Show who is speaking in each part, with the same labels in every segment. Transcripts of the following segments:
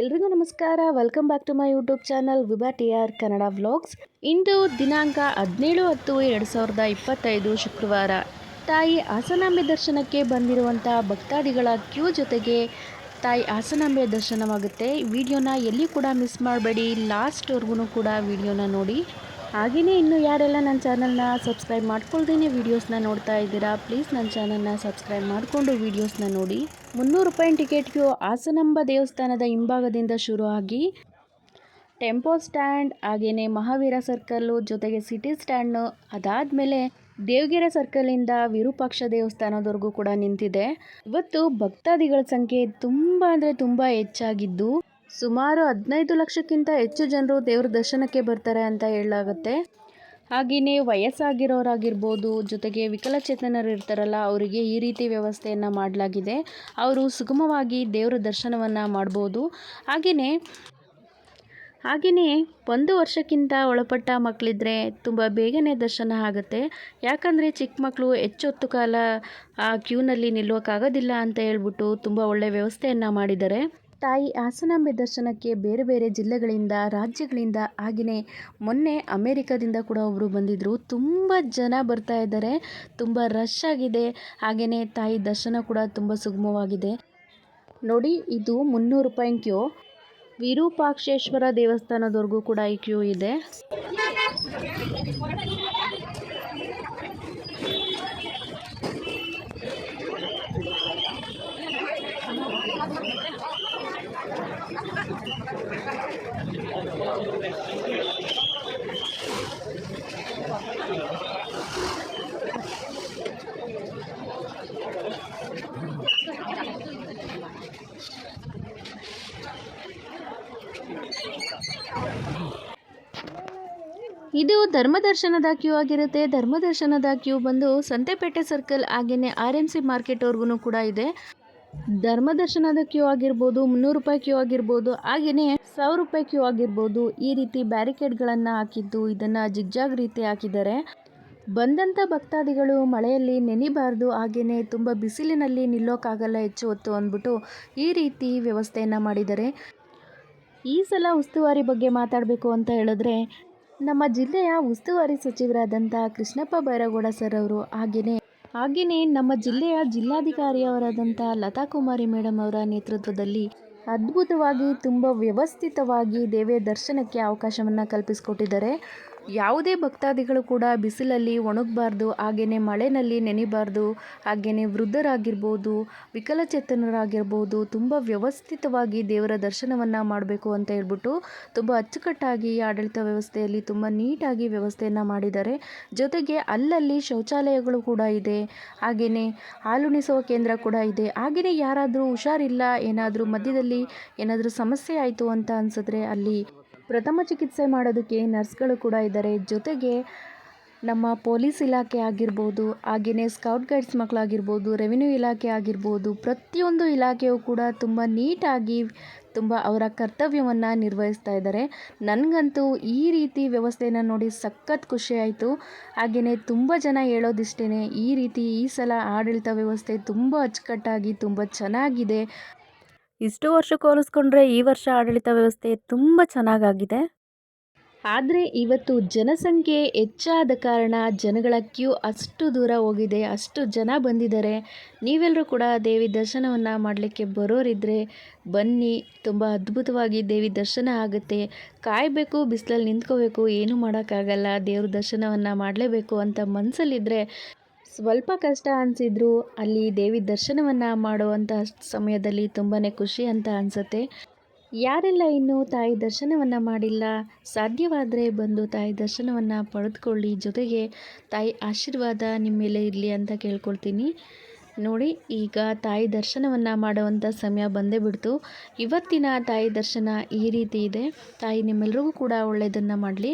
Speaker 1: ಎಲ್ರಿಗೂ ನಮಸ್ಕಾರ. Welcome back to my YouTube channel Vibha T R Kannada vlogs ಇಂದು ದಿನಾಂಕ ಹದಿನೇಳು ಹತ್ತು ಎರಡು ಸಾವಿರದ ಇಪ್ಪತ್ತೈದು ಶುಕ್ರವಾರ. ತಾಯಿ ಹಾಸನಾಂಬೆ ದರ್ಶನಕ್ಕೆ ಬಂದಿರುವಂಥ ಭಕ್ತಾದಿಗಳ ಕ್ಯೂ ಜೊತೆಗೆ ತಾಯಿ ಹಾಸನಾಂಬೆ ದರ್ಶನವಾಗುತ್ತೆ. ವಿಡಿಯೋನ ಎಲ್ಲಿ ಕೂಡ ಮಿಸ್ ಮಾಡಬೇಡಿ. ಲಾಸ್ಟ್ವರೆಗೂ ಕೂಡ ವಿಡಿಯೋನ ನೋಡಿ. ಹಾಗೆಯೇ ಇನ್ನು ಯಾರೆಲ್ಲ ನನ್ನ ಚಾನಲ್ನ ಸಬ್ಸ್ಕ್ರೈಬ್ ಮಾಡ್ಕೊಳ್ದೇನೆ ವೀಡಿಯೋಸ್ನ ನೋಡ್ತಾ ಇದ್ದೀರಾ ಪ್ಲೀಸ್ ನನ್ನ ಚಾನಲ್ನ ಸಬ್ಸ್ಕ್ರೈಬ್ ಮಾಡಿಕೊಂಡು ವೀಡಿಯೋಸ್ನ ನೋಡಿ. ಮುನ್ನೂರು ರೂಪಾಯಿ ಟಿಕೆಟ್ಗೂ ಹಾಸನಂಬ ದೇವಸ್ಥಾನದ ಹಿಂಭಾಗದಿಂದ ಶುರು ಆಗಿ ಟೆಂಪೋ ಸ್ಟ್ಯಾಂಡ್ ಹಾಗೆಯೇ ಮಹಾವೀರ ಸರ್ಕಲ್ಲು ಜೊತೆಗೆ ಸಿಟಿ ಸ್ಟ್ಯಾಂಡು ಅದಾದಮೇಲೆ ದೇವಗಿರಿ ಸರ್ಕಲಿಂದ ವಿರೂಪಾಕ್ಷ ದೇವಸ್ಥಾನದವರೆಗೂ ಕೂಡ ನಿಂತಿದೆ. ಇವತ್ತು ಭಕ್ತಾದಿಗಳ ಸಂಖ್ಯೆ ತುಂಬ ಅಂದರೆ ತುಂಬ ಹೆಚ್ಚಾಗಿದ್ದು ಸುಮಾರು ಹದಿನೈದು ಲಕ್ಷಕ್ಕಿಂತ ಹೆಚ್ಚು ಜನರು ದೇವ್ರ ದರ್ಶನಕ್ಕೆ ಬರ್ತಾರೆ ಅಂತ ಹೇಳಲಾಗುತ್ತೆ. ಹಾಗೆಯೇ ವಯಸ್ಸಾಗಿರೋರಾಗಿರ್ಬೋದು, ಜೊತೆಗೆ ವಿಕಲಚೇತನರು ಇರ್ತಾರಲ್ಲ, ಅವರಿಗೆ ಈ ರೀತಿ ವ್ಯವಸ್ಥೆಯನ್ನು ಮಾಡಲಾಗಿದೆ. ಅವರು ಸುಗಮವಾಗಿ ದೇವರ ದರ್ಶನವನ್ನು ಮಾಡ್ಬೋದು. ಹಾಗೆಯೇ ಹಾಗೆಯೇ ಒಂದು ವರ್ಷಕ್ಕಿಂತ ಒಳಪಟ್ಟ ಮಕ್ಕಳಿದ್ರೆ ತುಂಬ ಬೇಗನೆ ದರ್ಶನ ಆಗುತ್ತೆ. ಯಾಕಂದರೆ ಚಿಕ್ಕ ಮಕ್ಕಳು ಹೆಚ್ಚೊತ್ತು ಕಾಲ ಆ ಕ್ಯೂನಲ್ಲಿ ನಿಲ್ಲೋಕ್ಕಾಗೋದಿಲ್ಲ ಅಂತ ಹೇಳ್ಬಿಟ್ಟು ತುಂಬ ಒಳ್ಳೆಯ ವ್ಯವಸ್ಥೆಯನ್ನು ಮಾಡಿದ್ದಾರೆ. ತಾಯಿ ಹಾಸನಾಂಬೆ ದರ್ಶನಕ್ಕೆ ಬೇರೆ ಬೇರೆ ಜಿಲ್ಲೆಗಳಿಂದ, ರಾಜ್ಯಗಳಿಂದ ಹಾಗೆಯೇ ಮೊನ್ನೆ ಅಮೇರಿಕಾದಿಂದ ಕೂಡ ಒಬ್ಬರು ಬಂದಿದ್ದರು ತುಂಬ ಜನ ಬರ್ತಾ ಇದ್ದಾರೆ. ತುಂಬ ರಶ್ ಆಗಿದೆ. ಹಾಗೆಯೇ ತಾಯಿ ದರ್ಶನ ಕೂಡ ತುಂಬ ಸುಗಮವಾಗಿದೆ. ನೋಡಿ, ಇದು ಮುನ್ನೂರು ರೂಪಾಯಿ ಕ್ಯೂ ವಿರೂಪಾಕ್ಷೇಶ್ವರ ದೇವಸ್ಥಾನದವರೆಗೂ ಕೂಡ ಈ ಕ್ಯೂ ಇದೆ. ಇದು ಧರ್ಮದರ್ಶನದ ಕ್ಯೂ ಆಗಿರುತ್ತೆ. ಧರ್ಮದರ್ಶನದ ಕ್ಯೂ ಬಂದು ಸಂತೆಪೇಟೆ ಸರ್ಕಲ್ ಹಾಗೆಯೇ ಆರ್ ಎಂ ಸಿ ಮಾರ್ಕೆಟ್ವರೆಗೂ ಕೂಡ ಇದೆ. ಧರ್ಮದರ್ಶನದ ಕ್ಯೂ ಆಗಿರ್ಬೋದು, ಮುನ್ನೂರು ರೂಪಾಯಿ ಕ್ಯೂ ಆಗಿರ್ಬೋದು ಹಾಗೆಯೇ ಸಾವಿರ ರೂಪಾಯಿ ಕ್ಯೂ ಆಗಿರ್ಬೋದು ಈ ರೀತಿ ಬ್ಯಾರಿಕೇಡ್ಗಳನ್ನು ಹಾಕಿದ್ದು, ಇದನ್ನು ಜಿಗ್ಜಾಗ್ ರೀತಿ ಹಾಕಿದ್ದಾರೆ. ಬಂದಂಥ ಭಕ್ತಾದಿಗಳು ಮಳೆಯಲ್ಲಿ ನೆನಿಬಾರ್ದು ಹಾಗೆಯೇ ತುಂಬ ಬಿಸಿಲಿನಲ್ಲಿ ನಿಲ್ಲೋಕ್ಕಾಗಲ್ಲ ಹೆಚ್ಚು ಹೊತ್ತು ಅಂದ್ಬಿಟ್ಟು ಈ ರೀತಿ ವ್ಯವಸ್ಥೆಯನ್ನು ಮಾಡಿದ್ದಾರೆ. ಈ ಸಲ ಉಸ್ತುವಾರಿ ಬಗ್ಗೆ ಮಾತಾಡಬೇಕು ಅಂತ ಹೇಳಿದ್ರೆ ನಮ್ಮ ಜಿಲ್ಲೆಯ ಉಸ್ತುವಾರಿ ಸಚಿವರಾದಂಥ ಕೃಷ್ಣಪ್ಪ ಬೈರಗೌಡ ಸರ್ ಅವರು ಹಾಗೆಯೇ ಹಾಗೆಯೇ ನಮ್ಮ ಜಿಲ್ಲೆಯ ಜಿಲ್ಲಾಧಿಕಾರಿಯವರಾದಂಥ ಲತಾ ಕುಮಾರಿ ಮೇಡಮ್ ಅವರ ನೇತೃತ್ವದಲ್ಲಿ ಅದ್ಭುತವಾಗಿ, ತುಂಬ ವ್ಯವಸ್ಥಿತವಾಗಿ ದೇವಿಯ ದರ್ಶನಕ್ಕೆ ಅವಕಾಶವನ್ನು ಕಲ್ಪಿಸಿಕೊಟ್ಟಿದ್ದಾರೆ. ಯಾವುದೇ ಭಕ್ತಾದಿಗಳು ಕೂಡ ಬಿಸಿಲಲ್ಲಿ ಒಣಗಬಾರ್ದು ಹಾಗೆಯೇ ಮಳೆಯಲ್ಲಿ ನೆನಿಬಾರ್ದು ಹಾಗೆಯೇ ವೃದ್ಧರಾಗಿರ್ಬೋದು, ವಿಕಲಚೇತನರಾಗಿರ್ಬೋದು, ತುಂಬ ವ್ಯವಸ್ಥಿತವಾಗಿ ದೇವರ ದರ್ಶನವನ್ನು ಮಾಡಬೇಕು ಅಂತ ಹೇಳ್ಬಿಟ್ಟು ತುಂಬ ಅಚ್ಚುಕಟ್ಟಾಗಿ ಆಡಳಿತ ವ್ಯವಸ್ಥೆಯಲ್ಲಿ ತುಂಬ ನೀಟಾಗಿ ವ್ಯವಸ್ಥೆಯನ್ನು ಮಾಡಿದ್ದಾರೆ. ಜೊತೆಗೆ ಅಲ್ಲಲ್ಲಿ ಶೌಚಾಲಯಗಳು ಕೂಡ ಇದೆ ಹಾಗೆಯೇ ಹಾಲುಣಿಸುವ ಕೇಂದ್ರ ಕೂಡ ಇದೆ. ಹಾಗೆಯೇ ಯಾರಾದರೂ ಹುಷಾರಿಲ್ಲ, ಏನಾದರೂ ಮಧ್ಯದಲ್ಲಿ ಏನಾದರೂ ಸಮಸ್ಯೆ ಆಯಿತು ಅಂತ ಅನಿಸಿದ್ರೆ ಅಲ್ಲಿ ಪ್ರಥಮ ಚಿಕಿತ್ಸೆ ಮಾಡೋದಕ್ಕೆ ನರ್ಸ್ಗಳು ಕೂಡ ಇದ್ದಾರೆ. ಜೊತೆಗೆ ನಮ್ಮ ಪೊಲೀಸ್ ಇಲಾಖೆ ಆಗಿರ್ಬೋದು, ಹಾಗೆಯೇ ಸ್ಕೌಟ್ ಗೈಡ್ಸ್ ಮಕ್ಕಳಾಗಿರ್ಬೋದು, ರೆವಿನ್ಯೂ ಇಲಾಖೆ ಆಗಿರ್ಬೋದು, ಪ್ರತಿಯೊಂದು ಇಲಾಖೆಯೂ ಕೂಡ ತುಂಬ ನೀಟಾಗಿ ತುಂಬ ಅವರ ಕರ್ತವ್ಯವನ್ನು ನಿರ್ವಹಿಸ್ತಾ ಇದ್ದಾರೆ. ನನಗಂತೂ ಈ ರೀತಿ ವ್ಯವಸ್ಥೆಯನ್ನು ನೋಡಿ ಸಖತ್ ಖುಷಿಯಾಯಿತು ಹಾಗೆಯೇ ತುಂಬ ಜನ ಹೇಳೋದಿಷ್ಟೇ ಈ ರೀತಿ ಈ ಸಲ ಆಡಳಿತ ವ್ಯವಸ್ಥೆ ತುಂಬ ಅಚ್ಚುಕಟ್ಟಾಗಿ, ತುಂಬ ಚೆನ್ನಾಗಿದೆ. ಇಷ್ಟು ವರ್ಷಕ್ಕೆ ಹೋಲಿಸ್ಕೊಂಡ್ರೆ ಈ ವರ್ಷ ಆಡಳಿತ ವ್ಯವಸ್ಥೆ ತುಂಬ ಚೆನ್ನಾಗಾಗಿದೆ. ಆದರೆ ಇವತ್ತು ಜನಸಂಖ್ಯೆ ಹೆಚ್ಚಾದ ಕಾರಣ ಜನಗಳ ಕ್ಯೂ ಅಷ್ಟು ದೂರ ಹೋಗಿದೆ, ಅಷ್ಟು ಜನ ಬಂದಿದ್ದಾರೆ. ನೀವೆಲ್ಲರೂ ಕೂಡ ದೇವಿ ದರ್ಶನವನ್ನು ಮಾಡಲಿಕ್ಕೆ ಬರೋರಿದ್ದರೆ ಬನ್ನಿ, ತುಂಬ ಅದ್ಭುತವಾಗಿ ದೇವಿ ದರ್ಶನ ಆಗುತ್ತೆ. ಕಾಯಬೇಕು, ಬಿಸಿಲಲ್ಲಿ ನಿಂತ್ಕೋಬೇಕು, ಏನೂ ಮಾಡೋಕ್ಕಾಗಲ್ಲ, ದೇವ್ರ ದರ್ಶನವನ್ನು ಮಾಡಲೇಬೇಕು ಅಂತ ಮನಸ್ಸಲ್ಲಿದ್ದರೆ ಸ್ವಲ್ಪ ಕಷ್ಟ ಅನಿಸಿದ್ರು ಅಲ್ಲಿ ದೇವಿ ದರ್ಶನವನ್ನು ಮಾಡುವಂಥ ಸಮಯದಲ್ಲಿ ತುಂಬಾ ಖುಷಿ ಅಂತ ಅನಿಸುತ್ತೆ. ಯಾರೆಲ್ಲ ಇನ್ನೂ ತಾಯಿ ದರ್ಶನವನ್ನು ಮಾಡಿಲ್ಲ, ಸಾಧ್ಯವಾದರೆ ಬಂದು ತಾಯಿ ದರ್ಶನವನ್ನು ಪಡೆದುಕೊಳ್ಳಿ. ಜೊತೆಗೆ ತಾಯಿ ಆಶೀರ್ವಾದ ನಿಮ್ಮ ಮೇಲೆ ಇರಲಿ ಅಂತ ಕೇಳ್ಕೊಳ್ತೀನಿ. ನೋಡಿ, ಈಗ ತಾಯಿ ದರ್ಶನವನ್ನು ಮಾಡುವಂಥ ಸಮಯ ಬಂದೇ ಬಿಡ್ತು. ಇವತ್ತಿನ ತಾಯಿ ದರ್ಶನ ಈ ರೀತಿ ಇದೆ. ತಾಯಿ ನಿಮ್ಮೆಲ್ಲರಿಗೂ ಕೂಡ ಒಳ್ಳೆಯದನ್ನು ಮಾಡಲಿ.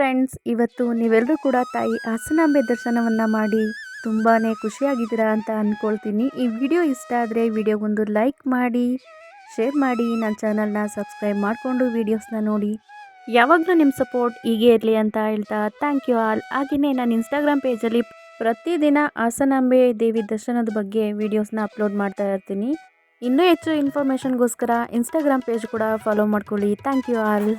Speaker 1: ಫ್ರೆಂಡ್ಸ್ ಇವತ್ತು ನೀವೆಲ್ಲರೂ ಕೂಡ ತಾಯಿ ಹಾಸನಾಂಬೆ ದರ್ಶನವನ್ನು ಮಾಡಿ ತುಂಬಾ ಖುಷಿಯಾಗಿದ್ದೀರಾ ಅಂತ ಅಂದ್ಕೊಳ್ತೀನಿ ಈ ವಿಡಿಯೋ ಇಷ್ಟ ಆದರೆ ವಿಡಿಯೋಗೊಂದು ಲೈಕ್ ಮಾಡಿ, ಶೇರ್ ಮಾಡಿ ನನ್ನ ಚಾನಲ್ನ ಸಬ್ಸ್ಕ್ರೈಬ್ ಮಾಡಿಕೊಂಡು ವೀಡಿಯೋಸ್ನ ನೋಡಿ. ಯಾವಾಗಲೂ ನಿಮ್ಮ ಸಪೋರ್ಟ್ ಹೀಗೆ ಇರಲಿ ಅಂತ ಹೇಳ್ತಾ ಥ್ಯಾಂಕ್ ಯು ಆಲ್ ಹಾಗೆಯೇ ನಾನು ಇನ್ಸ್ಟಾಗ್ರಾಮ್ ಪೇಜಲ್ಲಿ ಪ್ರತಿದಿನ ಹಾಸನಾಂಬೆ ದೇವಿ ದರ್ಶನದ ಬಗ್ಗೆ ವೀಡಿಯೋಸ್ನ ಅಪ್ಲೋಡ್ ಮಾಡ್ತಾ ಇರ್ತೀನಿ. ಇನ್ನೂ ಹೆಚ್ಚು ಇನ್ಫಾರ್ಮೇಷನ್ಗೋಸ್ಕರ ಇನ್ಸ್ಟಾಗ್ರಾಮ್ ಪೇಜ್ ಕೂಡ ಫಾಲೋ ಮಾಡ್ಕೊಳ್ಳಿ. Thank you all